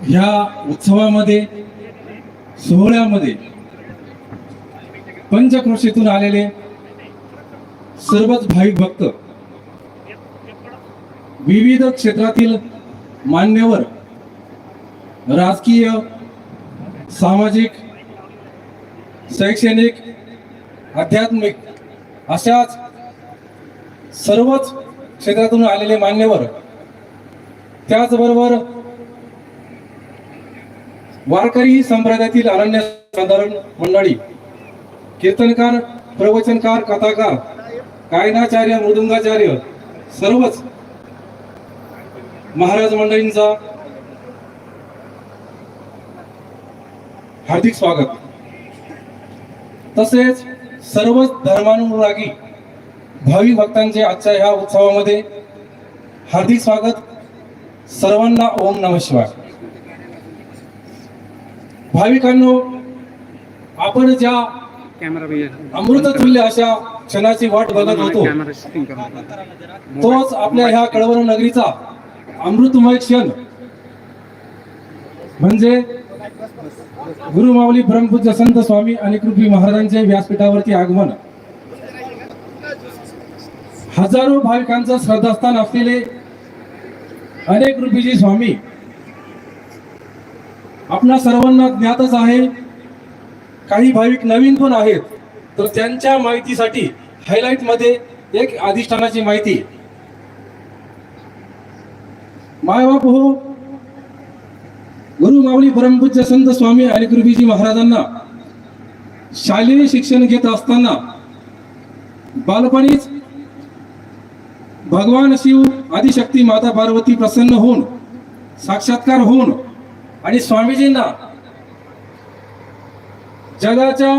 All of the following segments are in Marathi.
ह्या उत्सवामध्ये सोहळ्यामध्ये पंचक्रोशीतून आलेले सर्वच भाविक भक्त विविध क्षेत्रातील मान्यवर राजकीय सामाजिक शैक्षणिक आध्यात्मिक अशाच सर्वच क्षेत्रातून आलेले मान्यवर त्याचबरोबर वारकरी संप्रदायातील अनन्य साधारण मंडळी कीर्तनकार प्रवचनकार कथाकार कायनाचार्य मृदुंगाचार्य सर्वच महाराज मंडळींचा हार्दिक स्वागत. तसेच सर्वच धर्मानुरागी भावी भक्तांचे आजच्या ह्या उत्सवामध्ये हार्दिक स्वागत. सर्वांना ओम नम शिवाय. भाविकांनो आपण ज्या कॅमेरा भैया अमृततुल्य अशा क्षणाची वाट बघत होतो तोच आपल्या ह्या कळवण नगरीचा अमृतमय क्षण. म्हणजे गुरुमाऊली ब्रह्मपूज्य संत स्वामी आणि कृपी महाराजांचे व्यासपीठावरती आगमन. हजारो भाविकांचं श्रद्धास्थान असलेले अनेक रूपीजी स्वामी आपणा सर्वांना ज्ञातच आहे. काही भाविक नवीन पण आहेत. तर त्यांच्या माहितीसाठी हायलाइटमध्ये एक अधिष्ठानाची माहिती. मायबाप हो. गुरु माऊली परमपूज्य संत स्वामी आणि गुरुजीजी महाराजांना शालेय शिक्षण घेत असताना बालपणीच भगवान शिव आदिशक्ती माता पार्वती प्रसन्न होऊन साक्षात्कार होऊन आणि स्वामीजींना जगाच्या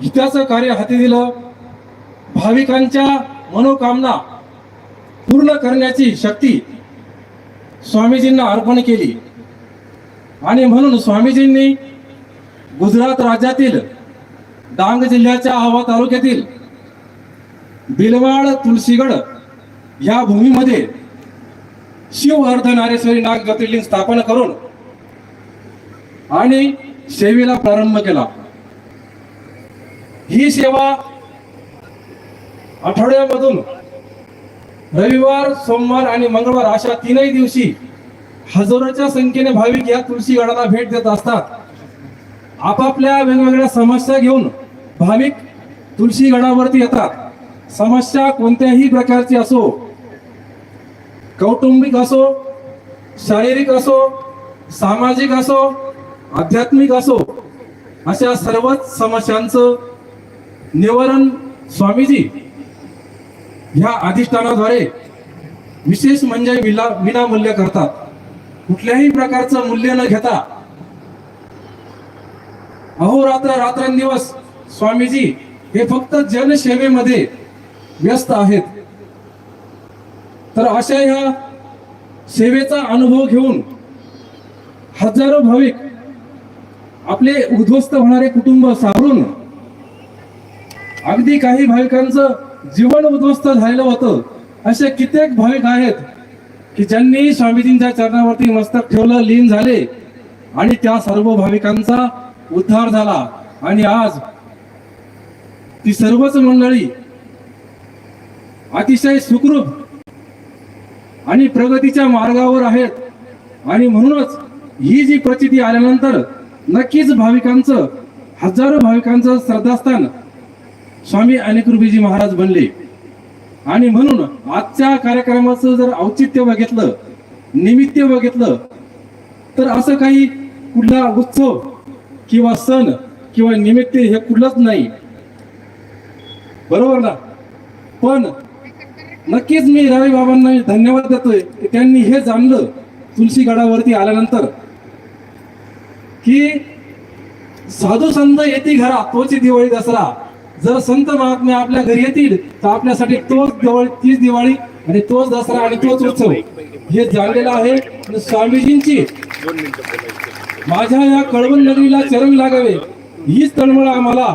हिताचं कार्य हाती दिलं भाविकांच्या मनोकामना पूर्ण करण्याची शक्ती स्वामीजींना अर्पण केली. आणि म्हणून स्वामीजींनी गुजरात राज्यातील डांग जिल्ह्याच्या आवा तालुक्यातील बिलवाड तुळशीगड या भूमीमध्ये शिव अर्धनारेश्वरी नाग ज्योतिर्लिंग स्थापन करून आणि सेवेला प्रारंभ केला. ही सेवा आठवड्यामधून रविवार सोमवार आणि मंगळवार अशा तीनही दिवशी हजारोच्या संख्येने भाविक या तुळशी गडाला भेट देत असतात. आपापल्या वेगवेगळ्या समस्या घेऊन भाविक तुळशी गडावरती येतात. समस्या कोणत्याही प्रकारची असो कौटुंबिक असो शारीरिक असो सामाजिक असो आध्यात्मिक असो अशा सर्वच समस्यांचं निवारण स्वामीजी ह्या अधिष्ठानाद्वारे विशेष म्हणजे विला विनामूल्य करतात. कुठल्याही प्रकारचं मूल्य न घेता अहोरात्र रात्रंदिवस स्वामीजी हे फक्त जनसेवेमध्ये व्यस्त आहेत. तर अशा ह्या सेवेचा अनुभव घेऊन हजारो भाविक आपले उद्ध्वस्त होणारे कुटुंब सावरून अगदी काही भाविकांचं जीवन उद्ध्वस्त झालेलं होतं. असे कित्येक भाविक आहेत की ज्यांनी स्वामीजींच्या चरणावरती मस्तक ठेवलं लीन झाले आणि त्या सर्व भाविकांचा उद्धार झाला. आणि आज ती सर्वच मंडळी अतिशय सुखरूप आणि प्रगतीच्या मार्गावर आहेत. आणि म्हणूनच ही जी प्रचिती आल्यानंतर नक्कीच भाविकांचं हजारो भाविकांचं श्रद्धास्थान स्वामी अनेकृपीजी महाराज बनले. आणि म्हणून आजच्या कार्यक्रमाचं जर औचित्य बघितलं निमित्त बघितलं तर असं काही कुठला उत्सव किंवा सण किंवा निमित्त हे कुठलंच नाही. बरोबर ना? पण नक्कीच मी रवी बाबांना धन्यवाद देतोय की त्यांनी हे जाणलं तुलसी गडावरती आल्यानंतर. की साधू संत येते घरा तोची दिवाळी दसरा. जर संत महात्मे आपल्या घरी येतील तर आपल्यासाठी तोच दिवाळी तीच दिवाळी आणि तोच दसरा आणि तोच उत्सव. हे जाणलेलं आहे. आणि स्वामीजींची माझ्या या कळवण नगरीला चरण लागावे. हीच तळमळ आम्हाला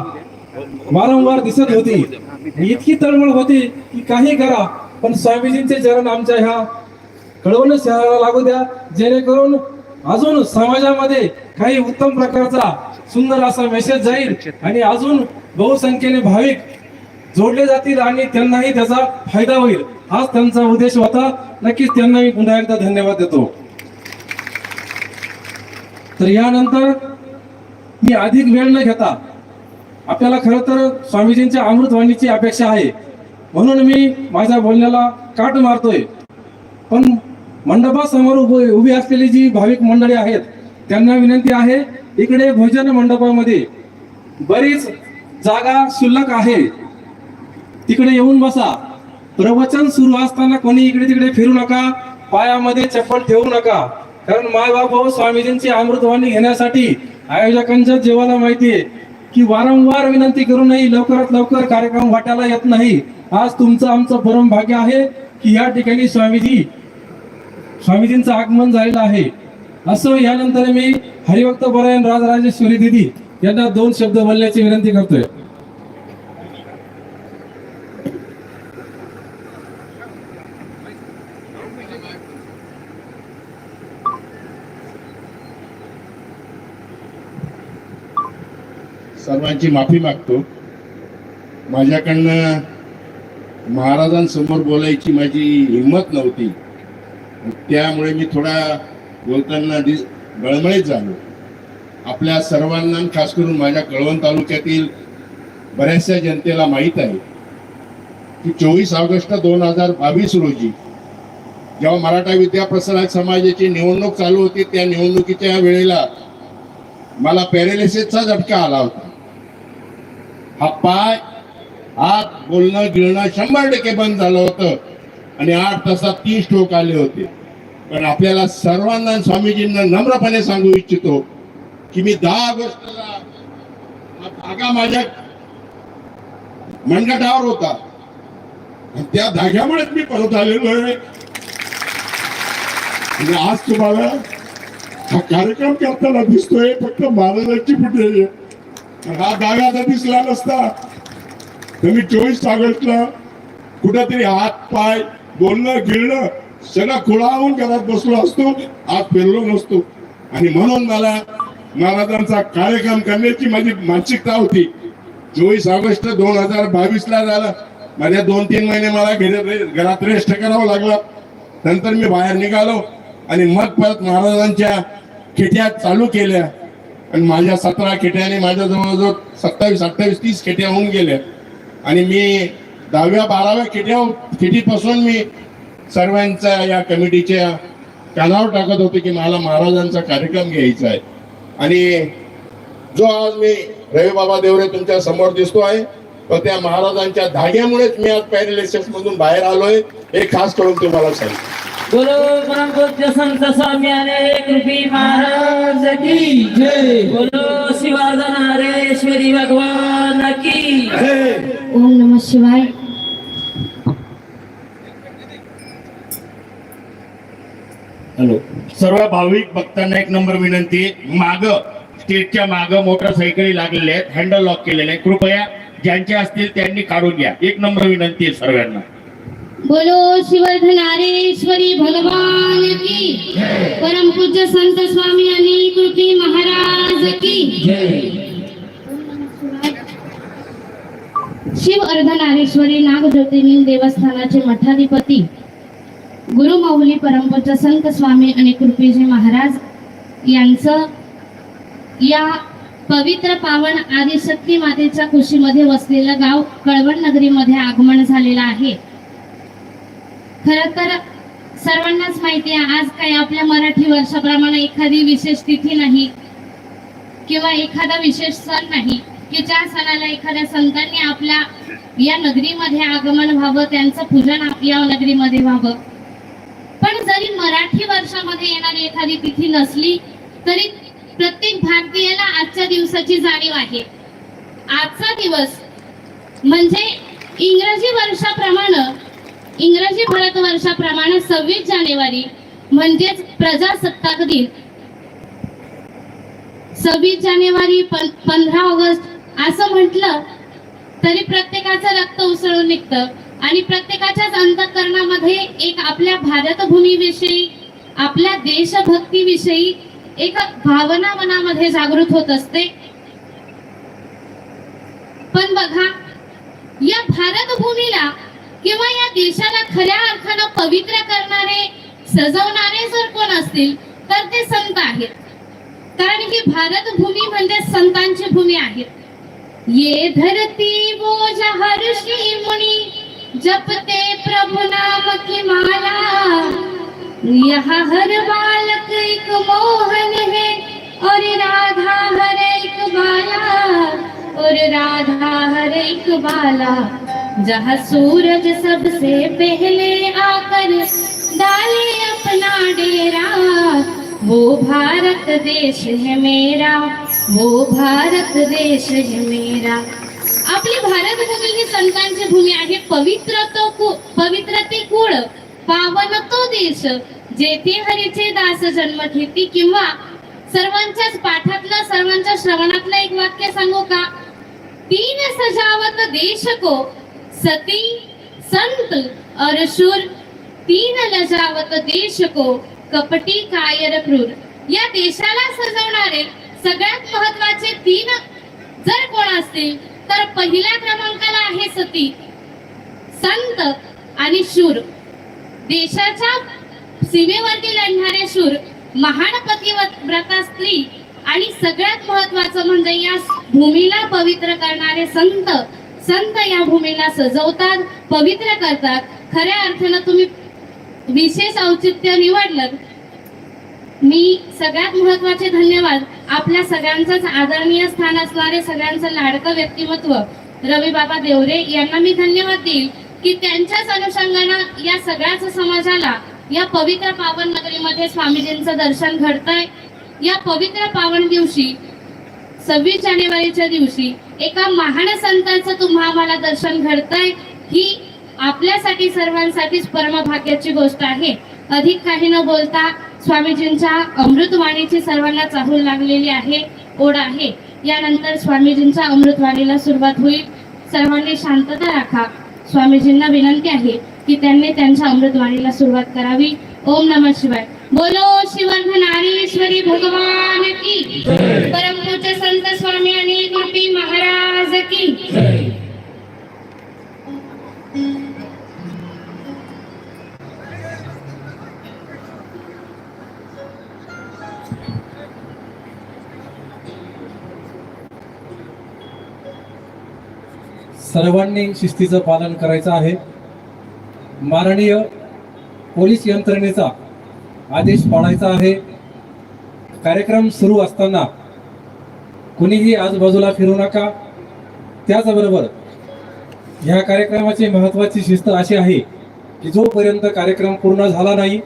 वारंवार दिसत होती. इतकी तळमळ होती की काही करा पण स्वामीजींचे चरण आमच्या ह्या कळवण शहराला लागू द्या. जेणेकरून अजून समाजामध्ये काही उत्तम प्रकारचा सुंदर असा मेसेज जाईल आणि अजून बहुसंख्येने भाविक जोडले जातील आणि त्यांनाही त्याचा फायदा होईल. हाच त्यांचा उद्देश होता. नक्कीच त्यांना मी पुन्हा एकदा धन्यवाद देतो. तर यानंतर मी अधिक वेळ न घेता आपल्याला खरं तर स्वामीजींच्या अमृतवाणीची अपेक्षा आहे. म्हणून मी माझ्या बोलण्याला काट मारतोय. पण मंडपासमोर उभे उभी असलेली जी भाविक मंडळी आहेत त्यांना विनंती आहे इकडे भोजन मंडपामध्ये बरीच जागा शुल्लक आहे. तिकडे येऊन बसा. प्रवचन सुरू असताना कोणी इकडे तिकडे फिरू नका पायामध्ये चप्पल ठेवू नका. कारण मायबाप भाऊ हो, स्वामीजींची अमृतवाणी घेण्यासाठी आयोजकांच्या जीवाला माहिती आहे की वारंवार विनंती करूनही लवकरात लवकर कार्यक्रम वाटायला येत नाही. आज तुमचं आमचं परम भाग्य आहे की या ठिकाणी स्वामीजी स्वामीजींचं आगमन झालेलं आहे. असं यानंतर मी हरिभक्त परायण राजराजेश्वरी दिदी यांना दोन शब्द बोलण्याची विनंती करतोय. सर्वांची माफी मागतो. माझ्याकडनं महाराजांसमोर बोलायची माझी हिंमत नव्हती. त्यामुळे मी थोडा बोलताना दिस गळमळीत झालो. आपल्या सर्वांना खास करून माझ्या कळवण तालुक्यातील बऱ्याचशा जनतेला माहीत आहे की चोवीस ऑगस्ट दोन हजार बावीस रोजी जेव्हा मराठा विद्याप्रसारक समाजाची निवडणूक चालू होती त्या निवडणुकीच्या वेळेला मला पॅरेलिसिसचा झटका आला होता. हा पाय हात बोलणं गिळणं शंभर टक्के बंद झालं होतं आणि आठ तासात तीन स्ट्रोक आले होते. पण आपल्याला सर्वांना स्वामीजींना नम्रपणे सांगू इच्छितो की मी दहा ऑगस्टला धागा माझ्या मनगटावर होता. त्या धाग्यामुळेच मी परत आलेलो आहे. आणि आज तुम्हाला हा कार्यक्रम करताना दिसतोय फक्त महाराजांची फुटेज हा धागा जर दिसला नसता. तर मी चोवीस ऑगस्टला कुठंतरी हात पाय बोलणं गिळणं सगळा खुळावून घरात बसलो असतो आज फिरलो नसतो. आणि म्हणून मला महाराजांचा कार्यक्रम करण्याची माझी मानसिकता होती. चोवीस ऑगस्ट दोन हजार बावीस ला झालं. माझ्या दोन तीन महिने मला घरात रेस्ट करावं लागलं. नंतर मी बाहेर निघालो आणि मग परत महाराजांच्या खेट्या चालू केल्या. आणि माझ्या सतरा खेट्याने माझ्या जवळजवळ सत्तावीस अठ्ठावीस तीस खेट्या होऊन गेल्या. आणि मी दहाव्या बाराव्या खेट्या खेटीपासून मी सर्वांच्या या कमिटीच्या कानावर टाकत होते की मला महाराजांचा कार्यक्रम घ्यायचा आहे. आणि जो आज मी रवी बाबा देवरे तुमच्यासमोर दिसतो आहे पण त्या महाराजांच्या धाग्यामुळेच मी आज पॅरिलिसिस मधून बाहेर आलोय. हे खास करून तुम्हाला सांगतो. बोलो परम पूज्य संत स्वामी रूपी महाराज की जय. बोलो शिवाजनारेश्वरी भगवान की ओम नमः शिवाय. हॅलो. सर्व भाविक भक्तांना एक नंबर विनंती. माग स्टेजच्या माग मोटरसायकली लागलेल्या आहेत हँडल लॉक केलेले आहे कृपया ज्यांचे असतील त्यांनी काढून घ्या. एक नंबर विनंती आहे सर्वांना. बोलो शिवर्धनारेश्वरी भगवान की. परम पूज्य संत स्वामी आणि कृपी महाराज की. शिव अर्धनारेश्वरी नाग ज्योतिर्लिंग देवस्थानाचे मठाधिपती. गुरुमाऊली परमपूज्य संत स्वामी आणि कृपेजी महाराज यांचं या पवित्र पावन आदिशक्ती मातेच्या कुशीमध्ये वसलेलं गाव कळवण नगरीमध्ये आगमन झालेलं आहे. खर तर सर्वांनाच माहिती आहे आज काही आपल्या मराठी वर्षाप्रमाणे एखादी विशेष तिथी नाही किंवा एखादा विशेष सण नाही की ज्या सणाला एखाद्या संतांनी आपल्या या नगरीमध्ये आगमन व्हावं त्यांचं पूजन आपल्या या नगरीमध्ये व्हावं. पण जरी मराठी वर्षामध्ये येणारी एखादी तिथी नसली तरी प्रत्येक भारतीयाला आजच्या दिवसाची जाणीव आहे. आजचा दिवस म्हणजे इंग्रजी वर्षाप्रमाणे इंग्रजी भारत वर्षाप्रमाणे सव्वीस जानेवारी म्हणजेच प्रजासत्ताक दिन. सव्वीस जानेवारी पंधरा ऑगस्ट असं म्हटलं तरी प्रत्येकाचं रक्त उसळून निघतं. आणि प्रत्येकाच्याच अंतकरणामध्ये एक आपल्या भारतभूमीविषयी आपल्या देशभक्तीविषयी एक भावना मनामध्ये जागृत होत असते. पण बघा या भारतभूमीला किंवा या देशाला खऱ्या अर्थानं पवित्र करणारे सजवणारे जर कोण असतील तर ते संत आहेत. कारण ही भारत भूमी म्हणजे संतांची भूमी आहे. ये धरती वो जहाँ ऋषि जपते प्रभु नाम की माला। यह हर बालक एक मोहन है और राधा हर एक बाला। और राधा हर एक बाला जहाँ सूरज सबसे पहले आकर डाले अपना डेरा। वो भारत देश है मेरा वो भारत देश है मेरा। आपली भारत भूमी ही संतांची भूमी आहे. पवित्र तो कु- पवित्र ते कुळ पावन तो देश. जेथे हरीचे दास जन्म घेती किंवा सर्वांच्याच पाठातलं सर्वांच्या श्रवणातलं एक वाक्य सांगू का? तीन सजावत देश को सती संत और शूर तीन लजावत देश को कपटी कायर क्रूर. या देशाला सजवणारे सगळ्यात महत्त्वाचे तीन जर कोण असतील तर पहिल्या क्रमांकाला आहे सती संत आणि शूर. देशाच्या सीमेवरती लढणारे शूर महान पतिव्रता स्त्री आणि सगळ्यात महत्वाचं म्हणजे या भूमीला पवित्र करणारे संत संत या भूमीला सजवतात पवित्र करतात. खऱ्या अर्थानं तुम्ही विशेष औचित्य निवडलं. मी सगळ्यात महत्त्वाचे धन्यवाद. आपल्या सगळ्यांचंच आदरणीय स्थान असणारे सगळ्यांचं लाडकं व्यक्तिमत्व रवी बाबा देवरे यांना मी धन्यवाद देईल की त्यांच्याच अनुषंगानं या सगळ्याच समाजाला या पवित्र पावन नगरीमध्ये स्वामीजींचं दर्शन घडतंय. या पवित्र पावन दिवशी सव्वीस जानेवारीच्या दिवशी एका महान संतांचं तुम्हा आम्हाला दर्शन घडतंय. ही आपल्यासाठी सर्वांसाठीच परमभाग्याची गोष्ट आहे. अधिक काही न बोलता स्वामीजींच्या अमृतवाणीची सर्वांना चाहूल लागलेली आहे ओढ आहे. यानंतर स्वामीजींच्या अमृतवाणीला सुरुवात होईल. सर्वांनी शांतता राखा. स्वामीजींना विनंती आहे की त्यांनी त्यांच्या अमृतवाणीला सुरुवात करावी. ओम नमः शिवाय. बोलो शिवर्धनारीश्वरी भगवान की. परमपूज्य संत स्वामी आणि महाराज की. सर्वांनी शिस्तीचं पालन करायचं आहे. माननीय पोलीस यंत्रणेचा आदेश पाळायचा आहे. कार्यक्रम सुरू असताना कुणीही आजूबाजूला फिरू नका. त्याचबरोबर ह्या कार्यक्रमाची महत्त्वाची शिस्त अशी आहे की जोपर्यंत कार्यक्रम पूर्ण झाला नाही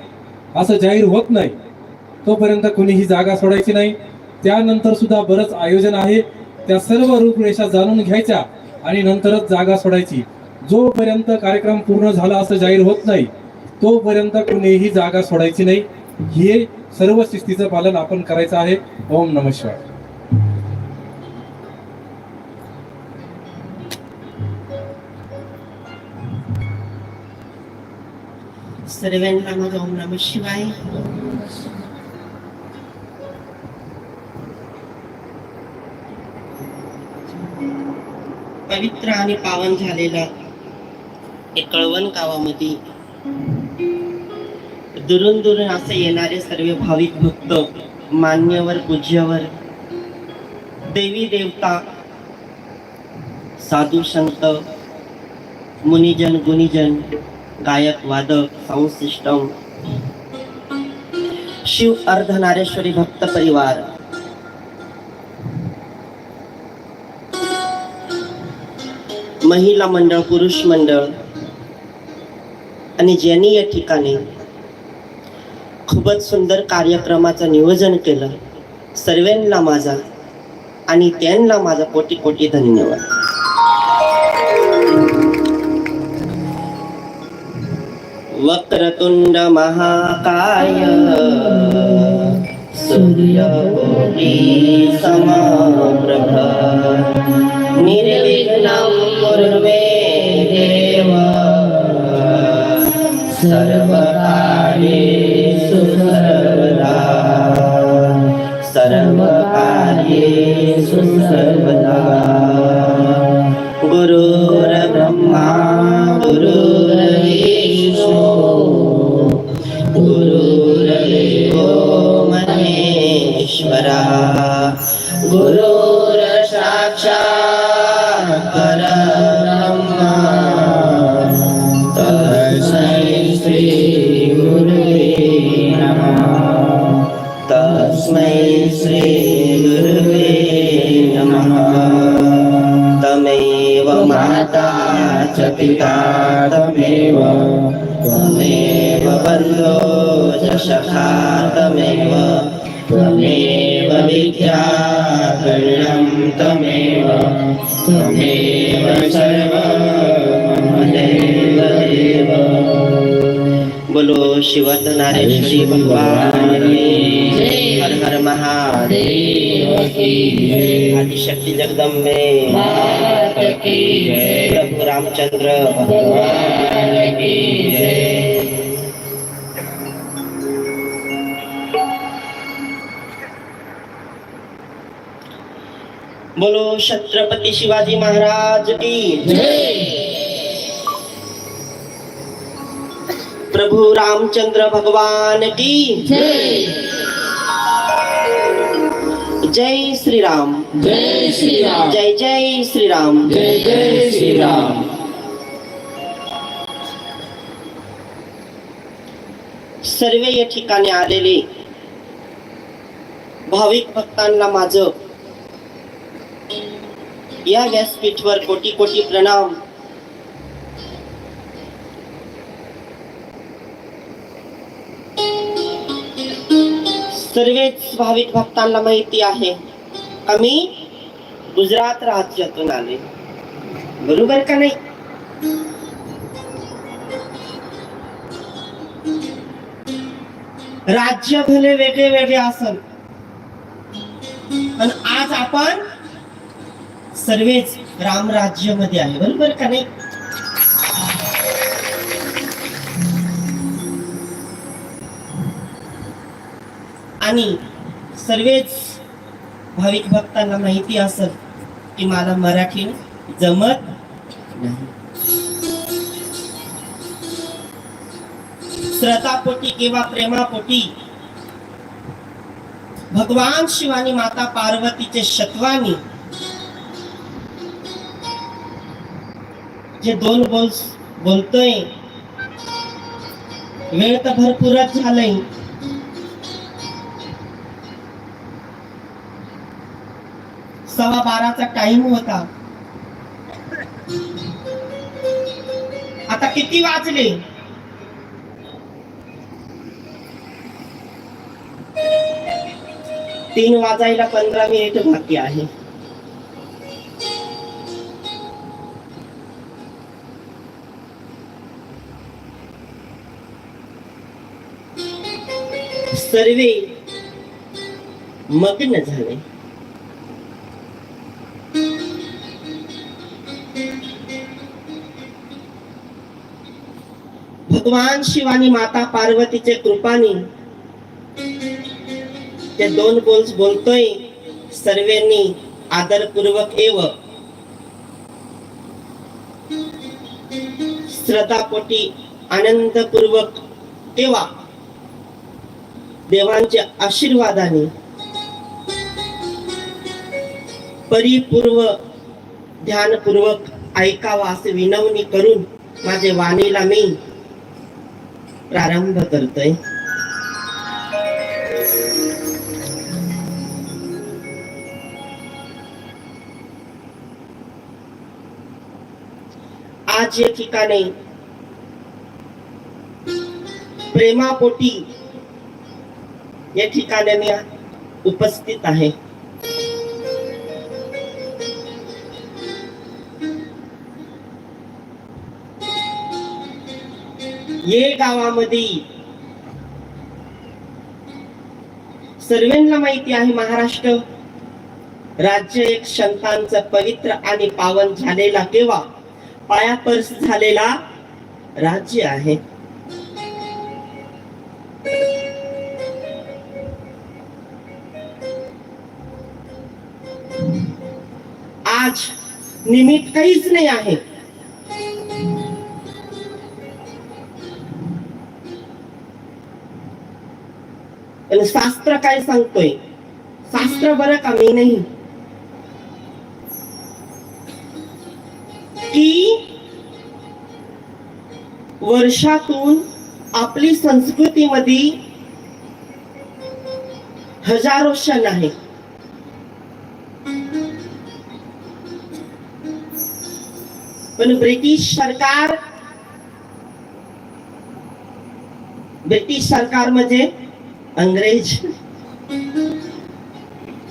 असं जाहीर होत नाही तोपर्यंत कुणीही जागा सोडायची नाही. त्यानंतर सुद्धा बरंच आयोजन आहे. त्या सर्व रूपरेषा जाणून घ्यायच्या. आणि नंतरच जागा सोडायची. जोपर्यंत कार्यक्रम पूर्ण झाला असं जाहीर होत नाही तोपर्यंत कुणीही जागा सोडायची नाही. हे सर्व शिस्तीचं पालन आपण करायचं आहे. ओम नम शिवाय. सर्वांना माझा ओम नम शिवाय. पवित्र आणि पावन झालेला एक कळवण गावामध्ये. दुरून दुरून असे येणारे सर्व भाविक भक्त मान्यवर पूज्यवर देवी देवता साधू संत मुनिजन गुनिजन गायक वादक साऊंड सिस्टम शिव अर्धनारेश्वरी भक्त परिवार महिला मंडळ पुरुष मंडळ आणि ज्यांनी या ठिकाणी खूपच सुंदर कार्यक्रमाचं नियोजन केलं सर्वांना माझा आणि त्यांना माझा कोटी कोटी धन्यवाद. वक्रतुंड महाकाय माता च पिता तमेव त्वमेव बन्धो च सखा तमेव त्वमेव विद्या गण्यं तमेव। त्वमेव सर्व देव बोलो शिवत नारेश्वरी भगवान। हर हर महादेव आदिशक्ती जगदम्बे। प्रभु रामचंद्र भगवान की जय। बोलो छत्रपती शिवाजी महाराज की प्रभु रामचंद्र भगवान की जय श्री राम जय श्री राम जय जय श्री राम जय जय श्री राम सर्व या ठिकाणी आलेले भाविक भक्तांना माझ या व्यासपीठवर कोटी कोटी प्रणाम. सर्वच भाविक भक्तांना माहिती आहे. आम्ही गुजरात राज्यातून आले बरोबर का नाही? राज्य भले वेगळे वेगळे असल पण आज आपण सर्वेच रामराज्यमध्ये आहे. बरोबर का नाही? आणि सर्वेच भाविक भक्तांना माहिती असत की मला मराठी जमत नाही. श्रद्धापोटी किंवा प्रेमापोटी भगवान शिवानी माता पार्वतीचे शत्वानी जे दोन बोल बोलतोय वेळ तर भरपूरच झालंय. सव्वा बाराचा टाइम होता. आता किती वाजले? तीन वाजायला पंधरा मिनिट बाकी आहे. सर्वे मग्न झाले. भगवान शिवानी माता पार्वतीचे कृपानी ते दोन बोल बोलतोय सर्वांनी आदरपूर्वक एव. श्रद्धापोटी आनंदपूर्वक तेव्हा देवांच्या आशीर्वादाने परिपूर्व ध्यानपूर्वक ऐकावा असे विनवणी करून माझे वाणीला मी प्रारंभ करतोय. आज या ठिकाणी प्रेमापोटी या ठिकाणी मी उपस्थित आहे. ये गावामध्ये सर्वांना माहिती आहे महाराष्ट्र. राज्य एक शंतांच पवित्र आणि पावन झालेला किंवा पायापर्स झालेला राज्य आहे. आज निमित्त काहीच नाही आहे. काय सांगतोय? शास्त्र बरं का? मी नाही. की वर्षातून आपली संस्कृतीमध्ये हजारो क्षण आहे पण ब्रिटिश सरकार ब्रिटिश सरकार म्हणजे अंग्रेज.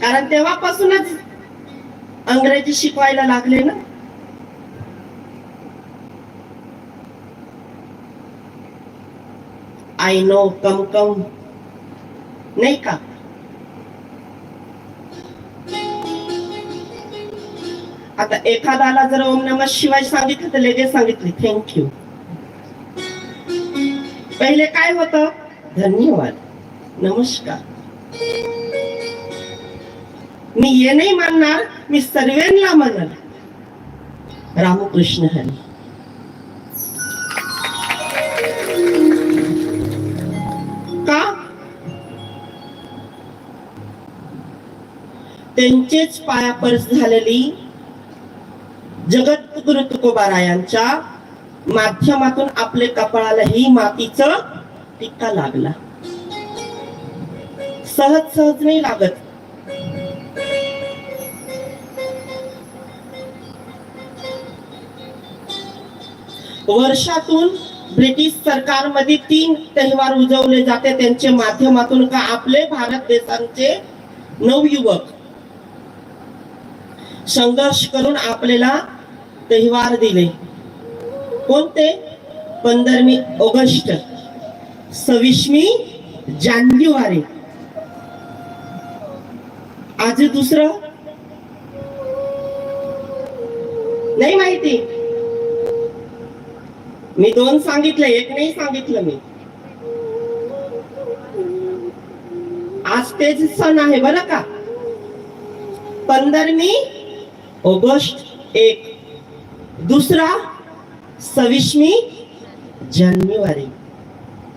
कारण तेव्हापासूनच अंग्रेजी शिकवायला लागले ना. आय नो कम कम नाही का? आता एखाद्याला जर ओम नम शिवाय सांगितलं तर लगेच सांगितले थँक्यू पहिले काय होत? धन्यवाद. नमस्कार. मी हे नाही मानणार मी सर्वांना मानणार. रामकृष्ण हरी. का? त्यांचेच पायापर्स झालेली जगद्गुरु तुकोबारायांच्या माध्यमातून आपले कपाळाला ही मातीचं टिक्का लागला. सहज सहज नाही लागत. वर्षातून ब्रिटिश सरकारमध्ये तीन तेव्हार उजवले जाते. त्यांच्या माध्यमातून का आपले भारत देशांचे नवयुवक संघर्ष करून आपल्याला तेव्हार दिले. कोणते? पंधरमी ऑगस्ट. सव्वीसमी जानेवारी. आज दुसरं? नाही माहिती. मी दोन सांगितलं एक नाही सांगितलं मी. आज तेच सण आहे बरं का? पंधरमी ऑगस्ट एक. दुसरा सव्वीसमी जानेवारी.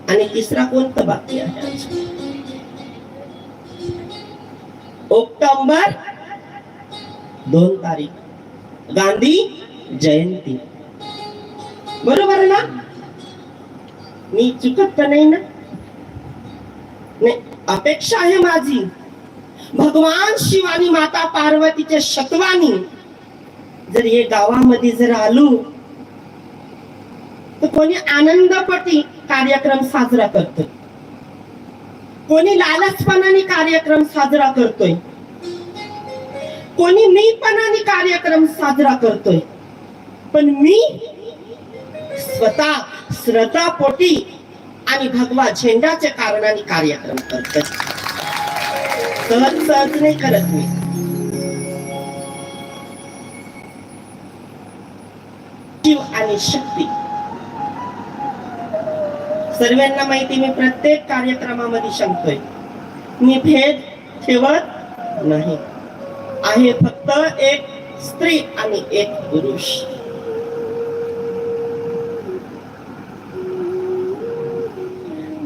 आणि तिसरा कोणता बाकी आहे? ऑक्टोबर दोन तारीख. गांधी जयंती. बरोबर आहे ना? मी चुकत तर नाही ना? नाही अपेक्षा आहे माझी. भगवान शिवानी माता पार्वतीच्या शतवानी जर हे गावामध्ये जर आलो तर कोणी आनंदपटी कार्यक्रम साजरा करतोय. कोणी लालचपणाने कार्यक्रम साजरा करतोय. कोणी मीपणाने कार्यक्रम साजरा करतोय. पण मी स्वतः श्रद्धापोटी आणि भगवा झेंडाच्या कारणाने कार्यक्रम करत. सहज सहज नाही करत मी. शिव आणि शक्ती. सर्वांना माहिती मी प्रत्येक कार्यक्रमामध्ये सांगतोय. मी भेद ठेवत नाही. आहे फक्त एक स्त्री आणि एक पुरुष.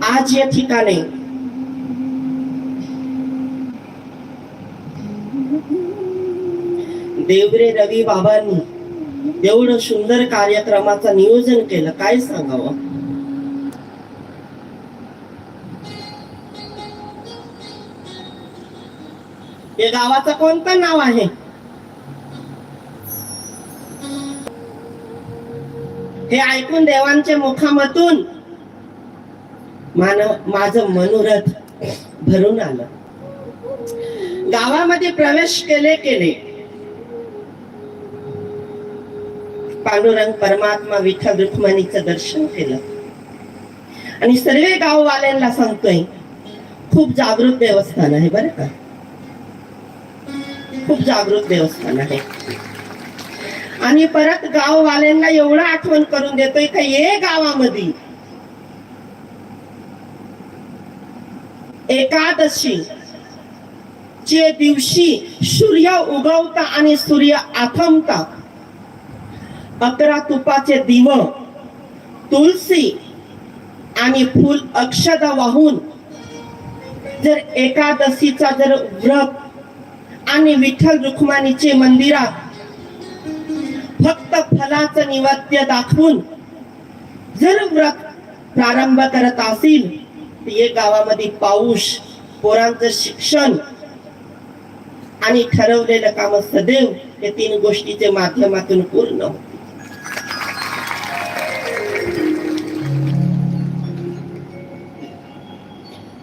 आज या ठिकाणी देवरे रवी बाबांनी एवढं सुंदर कार्यक्रमाचं नियोजन केलं. काय सांगावं? हे गावाचं कोणतं नाव आहे? हे ऐकून देवांच्या मुखामधून मान माझं मनोरथ भरून आलं. गावामध्ये प्रवेश केले केले पांडुरंग परमात्मा विठ्ठल रुक्मणीचं दर्शन केलं. आणि सर्व गाववाल्यांना सांगतोय खूप जागृत देवस्थान आहे बरं का? खूप जागृत देवस्थान आहे. आणि परत गाववाल्यांना एवढं आठवण करून देतोय का ये गावामध्ये एकादशी जे दिवशी सूर्य उगवता आणि सूर्य आथमता. अकरा तुपाचे दिव तुलसी आणि फुल अक्षदा वाहून जर एकादशीचा जर व्रत आणि विठ्ठल रुक्मानीचे मंदिरात फक्त फलाचं निवेद्य दाखवून जर व्रत प्रारंभ करत असेल ये गावामध्ये पाऊस पोरांचं शिक्षण आणि ठरवलेलं काम सदैव या तीन गोष्टीच्या माध्यमातून पूर्ण होते.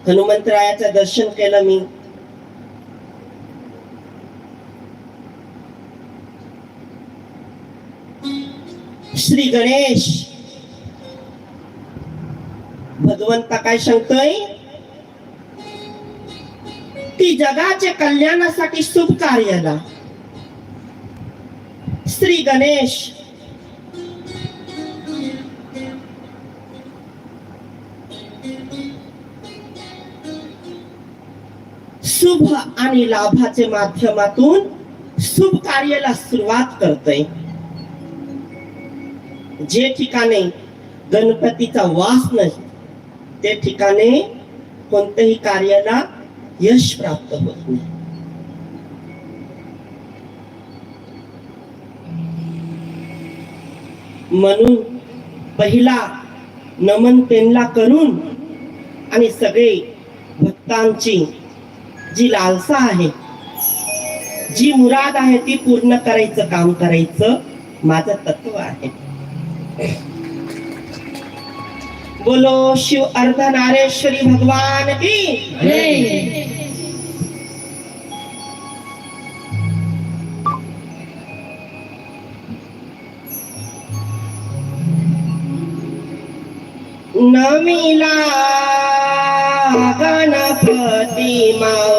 हनुमंतरायाचं दर्शन केलं मी. श्री गणेश भगवंता काय सांगतोय? ती जगाच्या कल्याणासाठी शुभ कार्याला. श्री गणेश. शुभ आणि लाभाचे माध्यमातून शुभ कार्याला सुरुवात करतोय. जे ठिकाणी गणपतीचा वास नाही ते ठिकाणी कोणत्याही कार्याला यश प्राप्त होत नाही. म्हणून पहिला नमन त्यांना करून आणि सगळे भक्तांची जी लालसा आहे जी मुराद आहे ती पूर्ण करायचं काम करायचं माझं तत्व आहे. बोलो शिव अर्धनारेश्वरी भगवान की नमिला गणपती मा।